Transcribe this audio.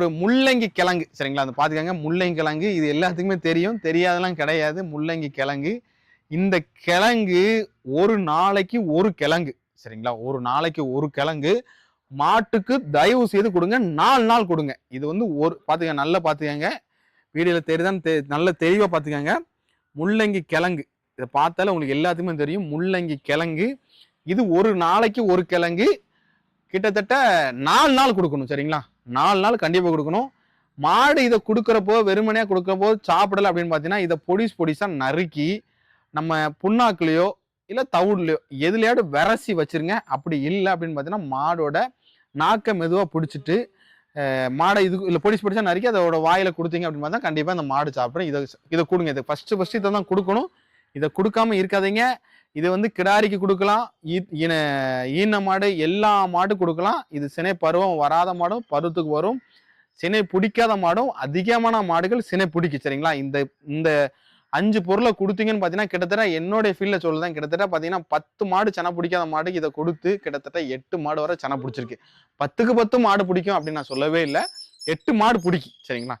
ஒரு முள்ளங்கி கிழங்கு சரிங்களா? அந்த பார்த்துக்கோங்க முள்ளங்கி கிழங்கு இது எல்லாத்துக்குமே தெரியும். தெரியாதெல்லாம் கிடையாது. முள்ளங்கி கிழங்கு. இந்த கிழங்கு ஒரு நாளைக்கு ஒரு கிழங்கு சரிங்களா? ஒரு நாளைக்கு ஒரு கிழங்கு. மாட்டுக்கு தயவு செய்து கொடுங்க. நாலு நாள் கொடுங்க. இது வந்து ஒரு பார்த்துக்கங்க நல்லா பார்த்துக்கங்க வீடியோவில் தெரிதான் தெ நல்ல தெளிவாக பார்த்துக்கங்க முள்ளங்கி கிழங்கு. இதை பார்த்தாலே உங்களுக்கு எல்லாத்துக்குமே தெரியும். முள்ளங்கி கிழங்கு. இது ஒரு நாளைக்கு ஒரு கிழங்கு. கிட்டத்தட்ட நாலு நாள் கொடுக்கணும் சரிங்களா? நாலு நாள் கண்டிப்பாக கொடுக்கணும். மாடு இதை கொடுக்குறப்போ வெறுமனையாக கொடுக்குறப்போ சாப்பிடலை அப்படின்னு பார்த்தீங்கன்னா இதை பொடிஸ் பொடிஸாக நறுக்கி நம்ம புண்ணாக்குலேயோ இல்லை தவிடுலையோ எதுலையாவது விரசி வச்சுருங்க. அப்படி இல்லை அப்படின்னு பார்த்தீங்கன்னா மாடோட நாக்கை மெதுவாக பிடிச்சிட்டு மாடை இது இல்லை பொடிஸ் பொடிச்சா நறுக்கி அதோட வாயில் கொடுத்தீங்க அப்படின்னு பார்த்தா கண்டிப்பாக இந்த மாடு சாப்பிடும். இதை இதை கொடுங்க. இதை ஃபஸ்ட்டு ஃபஸ்ட்டு இதை தான் கொடுக்கணும். இதை கொடுக்காம இருக்காதீங்க. இது வந்து கிடாரிக்கு கொடுக்கலாம் இன ஈன ஈன மாடு எல்லா மாடு கொடுக்கலாம். இது சினை பருவம் வராத மாடும் பருவத்துக்கு வரும். சினை பிடிக்காத மாடும் அதிகமான மாடுகள் சினை பிடிக்கும் சரிங்களா? இந்த இந்த அஞ்சு பொருளை கொடுத்தீங்கன்னு பார்த்தீங்கன்னா கிட்டத்தட்ட என்னுடைய ஃபீல்டில் சொல்லுதான் கிட்டத்தட்ட பார்த்தீங்கன்னா பத்து மாடு சென பிடிக்காத மாடு இதை கொடுத்து கிட்டத்தட்ட எட்டு மாடு வரை சென பிடிச்சிருக்கு. பத்துக்கு பத்து மாடு பிடிக்கும் அப்படின்னு நான் சொல்லவே இல்லை. எட்டு மாடு பிடிக்கும் சரிங்களா?